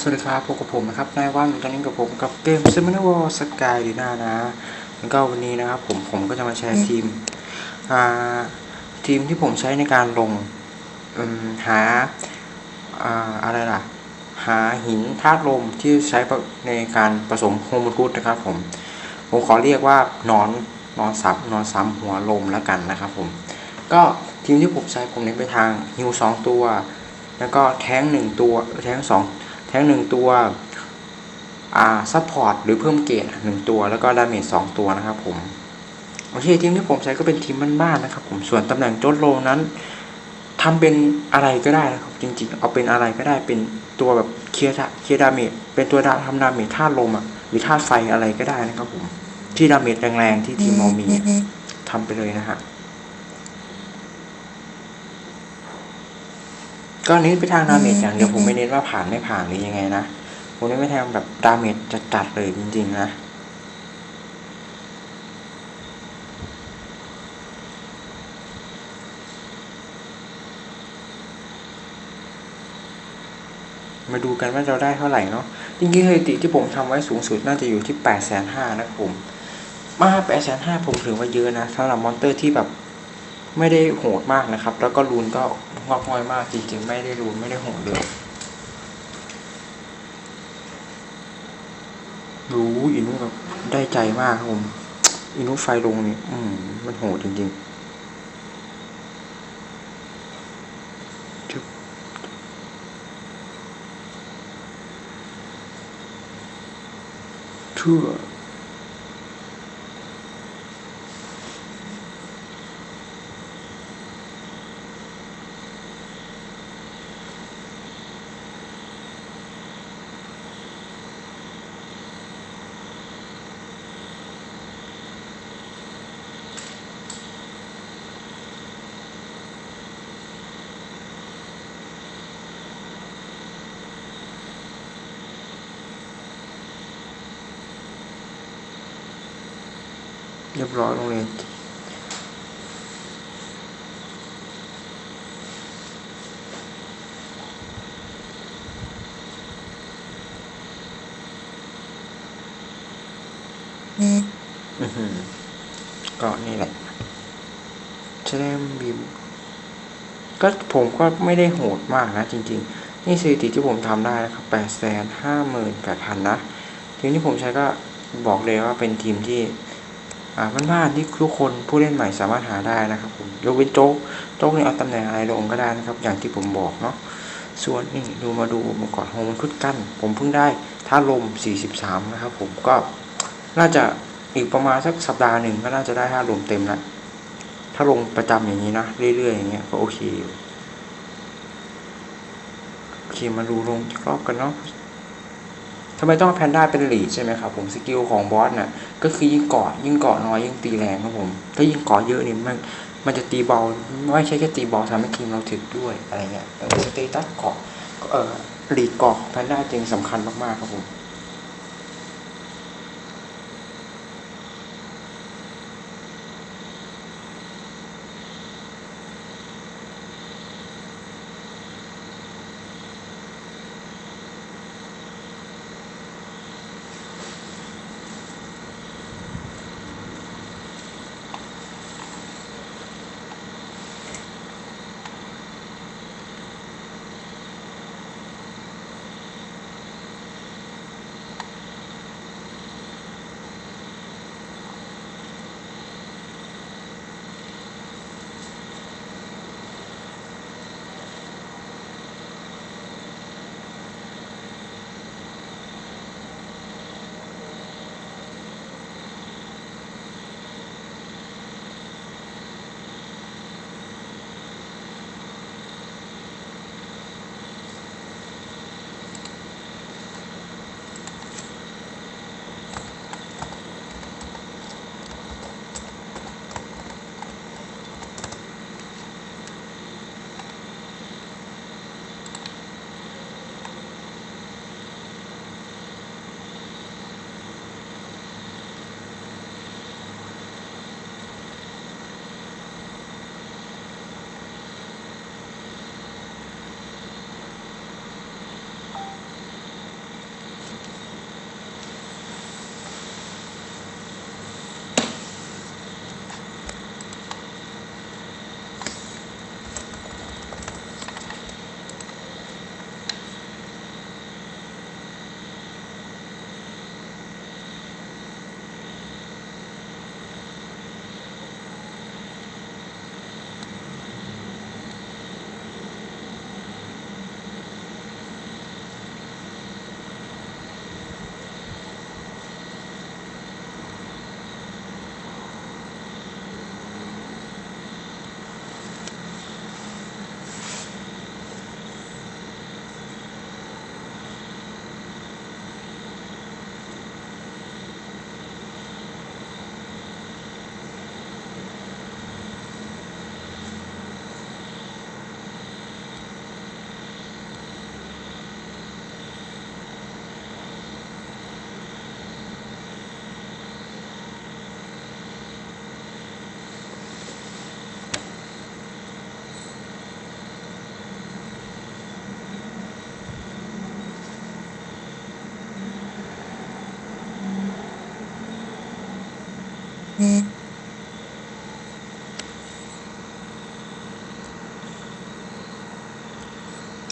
สวัสดีครับพบกับผมนะครับนายว่างอยู่ตอนนี้กับผมกับเกม s i m u l a w a r Sky ดีนานะแล้วก็วันนี้นะครับผมผมก็จะมาแชร์ทีมอ่าทีมที่ผมใช้ในการลงอืมหาอ่าอะไรล่ะ หาหินธาตุลมที่ใช้ในการผสมโฮมทูดนะครับผม ผมขอเรียกว่านอนนอนซับนอนซ้ำหัวลมแล้วกันนะครับผม ก็ทีมที่ผมใช้ผมเน้นไปทางฮิวสองตัว แล้วก็แท้งหนึ่งตัวแท้งสองแท้งหนึ่งตัวอ่าซัพพอร์ตหรือเพิ่มเกรดหนึ่งตัวแล้วก็ดาเมจสองตัวนะครับผมโอเคทีมที่ผมใช้ก็เป็นทีมบ้านๆนะครับ ผมส่วนตำแหน่งโจดโลนั้นทำเป็นอะไรก็ได้นะครับ จริงๆ เอาเป็นอะไรก็ได้เป็นตัวแบบเคลียร์เคลียร์ดาเมจเป็นตัวดาทำดาเมจธาตุลมอะหรือธาตุไฟอะไรก็ได้นะครับผมที่ดาเมจแรงๆที่ทีมเรามีอะทำไปเลยนะฮะ ก็เน้นไปทางดาเมจอย่างเดียวผมไม่เน้นว่าผ่านไม่ผ่านหรือยังไงนะ ผมเน้นไปทางแบบดาเมจจัดๆเลยจริงๆนะมาดูกันว่าเราได้เท่าไหร่เนาะจริงๆสถิติที่ผมทำไว้สูงสุดน่าจะอยู่ที่8ปดแสนห้านะครับผมมา8ปดแสนห้าผมถือว่าเยอะนะสำหรับมอนเตอร์ที่แบบ ไม่ได้โหดมากนะครับ แล้วก็รูนก็งอกง่อยมากจริง ๆ ไม่ได้รูนไม่ได้โหดเลยรู้อินุแบบได้ใจมากครับผมอินุไฟลงนี่อืมมันโหดจริงๆจึ๊บชั่ว เรียบร้อยโรงเรียนอือหือก็นี่แหละแสดงบีมก็ผมก็ไม่ได้โหดมากนะจริง ๆ นี่สถิติที่ผมทำได้นะครับแปดแสนห้าหมื่นแปดพันนะ ทีมที่ผมใช้ก็บอกเลยว่าเป็นทีมที่ อ่าบ้านๆที่ทุกคนผู้เล่นใหม่สามารถหาได้นะครับผมยกเว้นโจ๊กโจ๊กเนี่ยเอาตำแหน่งอะไรลงก็ได้นะครับ อย่างที่ผมบอกเนาะส่วนนี่ดูมาดูมาก่อนโฮมมันคุดกั้นผมเพิ่งได้ท่าลม 43 นะครับผมก็น่าจะอีกประมาณสักสัปดาห์หนึ่งก็น่าจะได้ท่าลมเต็มแล้วถ้าลงประจำอย่างนี้นะ เรื่อยๆอย่างเงี้ยก็โอเคอยู่โอเคมาดูลงรอบกันเนาะำไมต้องแพนด้าเป็นหลีใช่ไหมครับผมสกิลของบอสน่ะก็คือยิ่งเกาะยิ่งเกาะน้อยยิ่งตีแรงครับผมถ้ายิ่งเกาะเยอะนี่มันมันจะตีเบาไม่ใช่แค่ตีเบาทำให้ทีมเราถึกด้วยอะไรเงี้ยเออสเตตัสเกาะเออหลีเกาะแพนด้าจึงสำคัญมากๆครับผม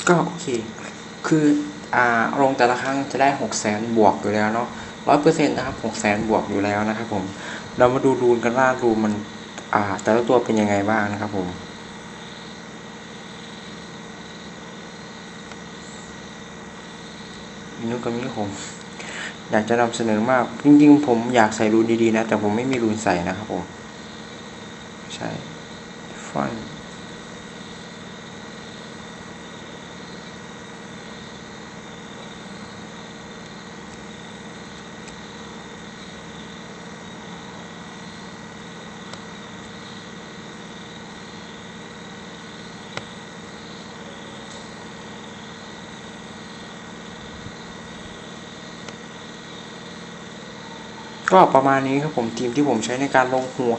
ก็โอเค คืออ่าลงแต่ละครั้งจะได้หกแสนบวกอยู่แล้วเนาะร้อยเปอร์เซ็นต์นะครับหกแสนบวกอยู่แล้วนะครับผม เรามาดูรูนกันว่ารูนมันอ่า แต่ละตัวเป็นยังไงบ้างนะครับผมมีนุกับมีผมอยากจะนำเสนอมากจริงๆ ผมอยากใส่รูนดีๆนะ แต่ผมไม่มีรูนใส่นะครับผม ใช่ฟัน ก็ประมาณนี้ครับผมทีมที่ผมใช้ในการลงหัว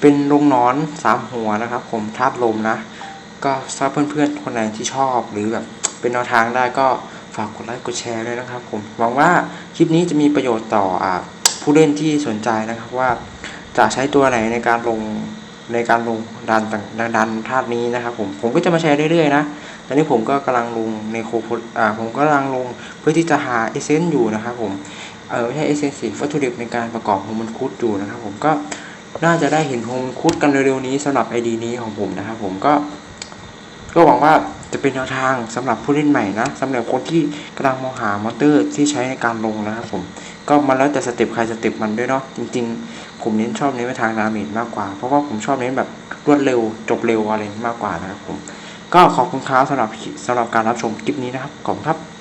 เป็นลงนอนสามหัวนะครับ ผมธาตุลมนะ ก็ถ้าเพื่อนๆคนไหนที่ชอบหรือแบบเป็นแนวทางได้ก็ฝากกดไลค์กดแชร์ด้วยนะครับ ผมหวังว่าคลิปนี้จะมีประโยชน์ต่ออผู้เล่นที่สนใจนะครับว่าจะใช้ตัวไหนในการลงในการลงดันต่างดันธาตุนี้นะครับ ผมผมก็จะมาแชร์เรื่อยๆนะตอนนี้ผมก็กำลังลงในโคโคอ่าผมก็กำลังลงเพื่อที่จะหาเอเซนต์อยู่นะครับผมเอ เออไม่ใช่เอเซนซีวัตถุดิบในการประกอบโฮมันคูดอยู่นะครับผมก็น่าจะได้เห็นโฮมันคูดกันเร็วๆนี้สำหรับไอดีนี้ของผมนะครับผมก็ ก็หวังว่าจะเป็นแนวทางสำหรับผู้เล่นใหม่นะสำหรับคนที่กำลังมองหามอเตอร์ที่ใช้ในการลงนะครับผมก็มันแล้วแต่สเต็ปใครสเต็ปมันด้วยเนาะจริง ๆ ผมเน้นชอบเน้นไปทางดาเมจมากกว่า เพราะว่าผมชอบเน้นแบบรวดเร็วจบเร็วอะไรมากกว่านะครับผม ก็ขอบคุณครับสำหรับสำหรับการรับชมคลิปนี้นะครับขอบคุณครับ